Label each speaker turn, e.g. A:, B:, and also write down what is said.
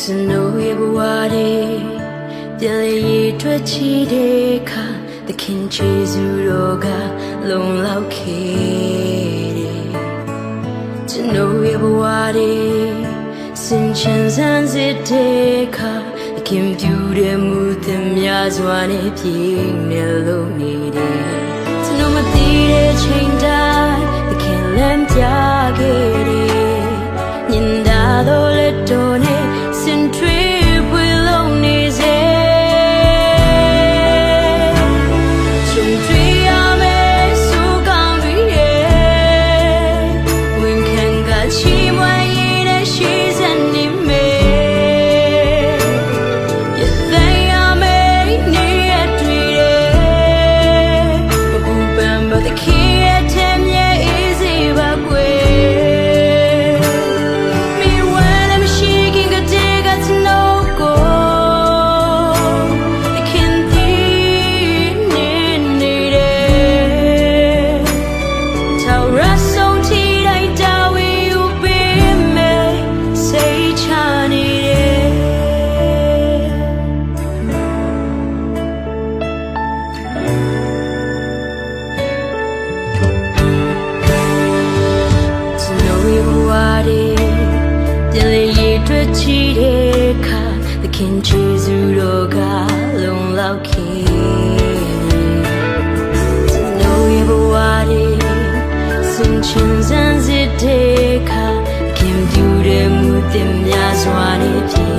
A: ကျွန်တော်ရဲ့ဘဝတွေပြန်လည်ရထွက်ချီတဲ့အခါသခင်ယေရှုတော်ကလုံလောက်ခဲ့တယ်ကျွန်တော်ရဲ့ဘဝတွေစင်ချမ်းစမ်းစစ်တဲ့အခါသခင်ပြုတဲ့မူသမျှစွာနဲ့ပြည့်မြတ်လို့နေတယ်ကျွန်တော်မသိတဲ့ချိန်တိုင်း ချီတဲ့အခါသခင်ချေစုတော်ကလုံလောက်ခဲ့ကျွန်တော်ရဲ့ဘဝတွေစင်ချင်စမ်းစစ်တဲ့အခါသခင်ပြုတဲ့မူတင်များစွာနဲ့ပြ